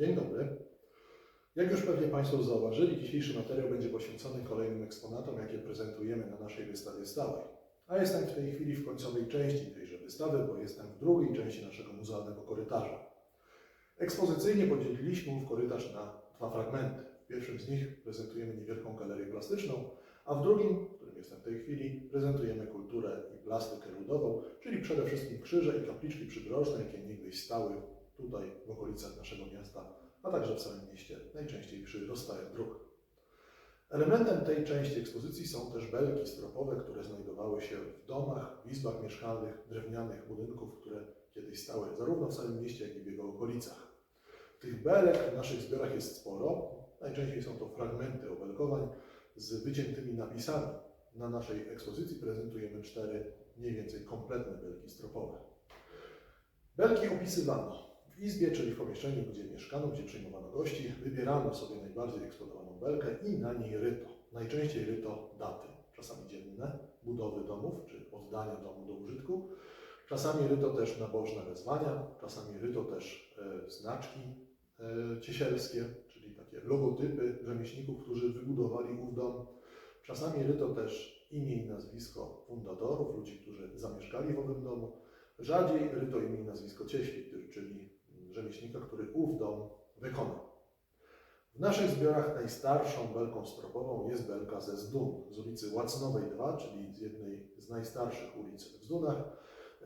Dzień dobry. Jak już pewnie Państwo zauważyli, dzisiejszy materiał będzie poświęcony kolejnym eksponatom, jakie prezentujemy na naszej wystawie stałej. A jestem w tej chwili w końcowej części tejże wystawy, bo jestem w drugiej części naszego muzealnego korytarza. Ekspozycyjnie podzieliliśmy w korytarz na dwa fragmenty. W pierwszym z nich prezentujemy niewielką galerię plastyczną, a w drugim, w którym jestem w tej chwili, prezentujemy kulturę i plastykę ludową, czyli przede wszystkim krzyże i kapliczki przydrożne, jakie niegdyś stały tutaj w okolicach naszego miasta, a także w samym mieście, najczęściej przy rozstajach dróg. Elementem tej części ekspozycji są też belki stropowe, które znajdowały się w domach, w izbach mieszkalnych, drewnianych budynków, które kiedyś stały zarówno w samym mieście, jak i w jego okolicach. Tych belek w naszych zbiorach jest sporo. Najczęściej są to fragmenty obelkowań z wyciętymi napisami. Na naszej ekspozycji prezentujemy cztery mniej więcej kompletne belki stropowe. Belki opisywano izbie, czyli w pomieszczeniu, gdzie mieszkano, gdzie przyjmowano gości. Wybierano sobie najbardziej eksponowaną belkę i na niej ryto. Najczęściej ryto daty, czasami dzienne, budowy domów czy oddania domu do użytku. Czasami ryto też nabożne wezwania, czasami ryto też e, znaczki e, ciesielskie, czyli takie logotypy rzemieślników, którzy wybudowali ów dom. Czasami ryto też imię i nazwisko fundatorów, ludzi, którzy zamieszkali w owym domu. Rzadziej ryto imię i nazwisko cieśli, rzemieślnika, dom wykonał. W naszych zbiorach najstarszą belką stropową jest belka ze Zdun, z ulicy Łacnowej 2, czyli z jednej z najstarszych ulic w Zdunach.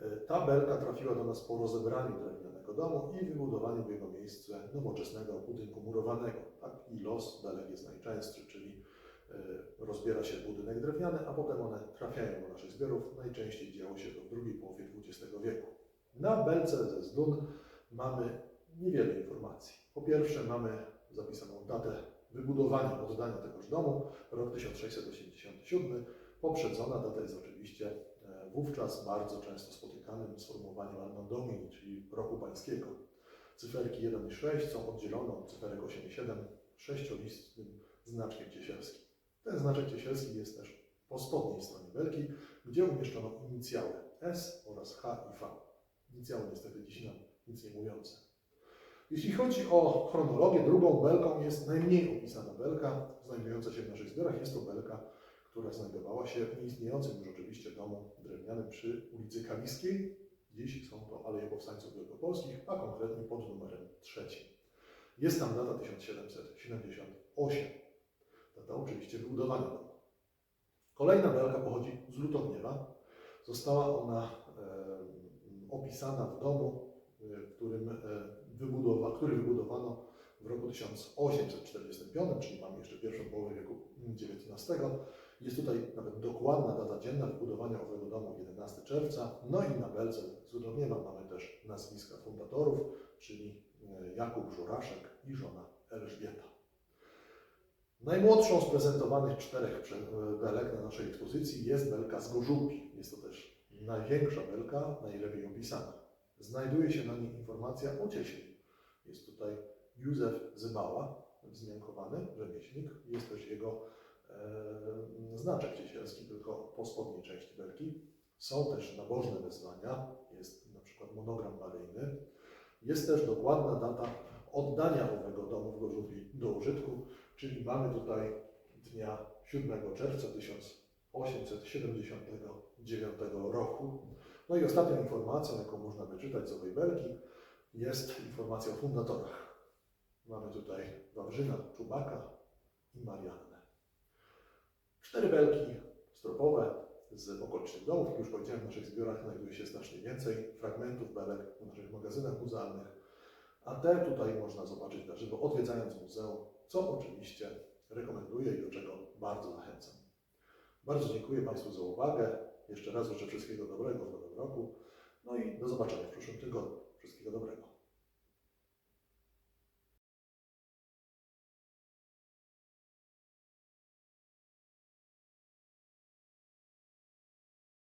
E, Ta belka trafiła do nas po rozebraniu drewnianego domu i wybudowaniu w jego miejsce nowoczesnego budynku murowanego. Taki los belek jest najczęstszy, czyli e, rozbiera się budynek drewniany, a potem one trafiają do naszych zbiorów. Najczęściej działo się to w drugiej połowie XX wieku. Na belce ze Zdun mamy niewiele informacji. Po pierwsze mamy zapisaną datę wybudowania, oddania tegoż domu, rok 1687. Poprzedzona data jest oczywiście e, wówczas bardzo często spotykanym sformułowaniem Anno Domini, czyli roku pańskiego. Cyferki 1 i 6 są oddzielone od cyferek 8 i 7 sześciolistnym znaczkiem ciesielskim. Ten znaczek ciesielski jest też po spodniej stronie belki, gdzie umieszczono inicjały S oraz H i V. Inicjały niestety dziś nam nic nie mówiące. Jeśli chodzi o chronologię, drugą belką jest najmniej opisana belka znajdująca się w naszych zbiorach. Jest to belka, która znajdowała się w nieistniejącym już oczywiście domu drewnianym przy ulicy Kaliskiej. Dziś są to Aleje Powstańców Wielkopolskich, a konkretnie pod numerem trzecim. Jest tam data 1778. Data oczywiście wybudowania domu. Kolejna belka pochodzi z Lutowniewa. Została ona e, opisana w domu, w którym e, który wybudowano w roku 1845, czyli mamy jeszcze pierwszą połowę wieku XIX. Jest tutaj nawet dokładna data dzienna wybudowania owego domu 11 czerwca. No i na belce z Ludowniewa mamy też nazwiska fundatorów, czyli e, Jakub Żuraszek i żona Elżbieta. Najmłodszą z prezentowanych czterech prze- belek na naszej ekspozycji jest belka z Gorzupi. Jest to też największa belka, najlepiej opisana. Znajduje się na niej informacja o cieśli. Jest tutaj Józef Zybała, wzmiankowany rzemieślnik. Jest też jego e, znaczek ciesielski, tylko po spodniej części belki. Są też nabożne wezwania, jest na przykład monogram maryjny. Jest też dokładna data oddania owego domu w Gorzupi do użytku, czyli mamy tutaj dnia 7 czerwca 1879 roku. No i ostatnią informacją, jaką można wyczytać z owej belki, jest informacja o fundatorach. Mamy tutaj Wawrzyna, Czubaka i Mariannę. Cztery belki stropowe z okolicznych domów. Już powiedziałem, w naszych zbiorach znajduje się znacznie więcej fragmentów belek w naszych magazynach muzealnych. A te tutaj można zobaczyć na żywo, odwiedzając muzeum, co oczywiście rekomenduję i do czego bardzo zachęcam. Bardzo dziękuję Państwu za uwagę. Jeszcze raz życzę wszystkiego dobrego w nowym roku. No i do zobaczenia w przyszłym tygodniu. Wszystkiego dobrego.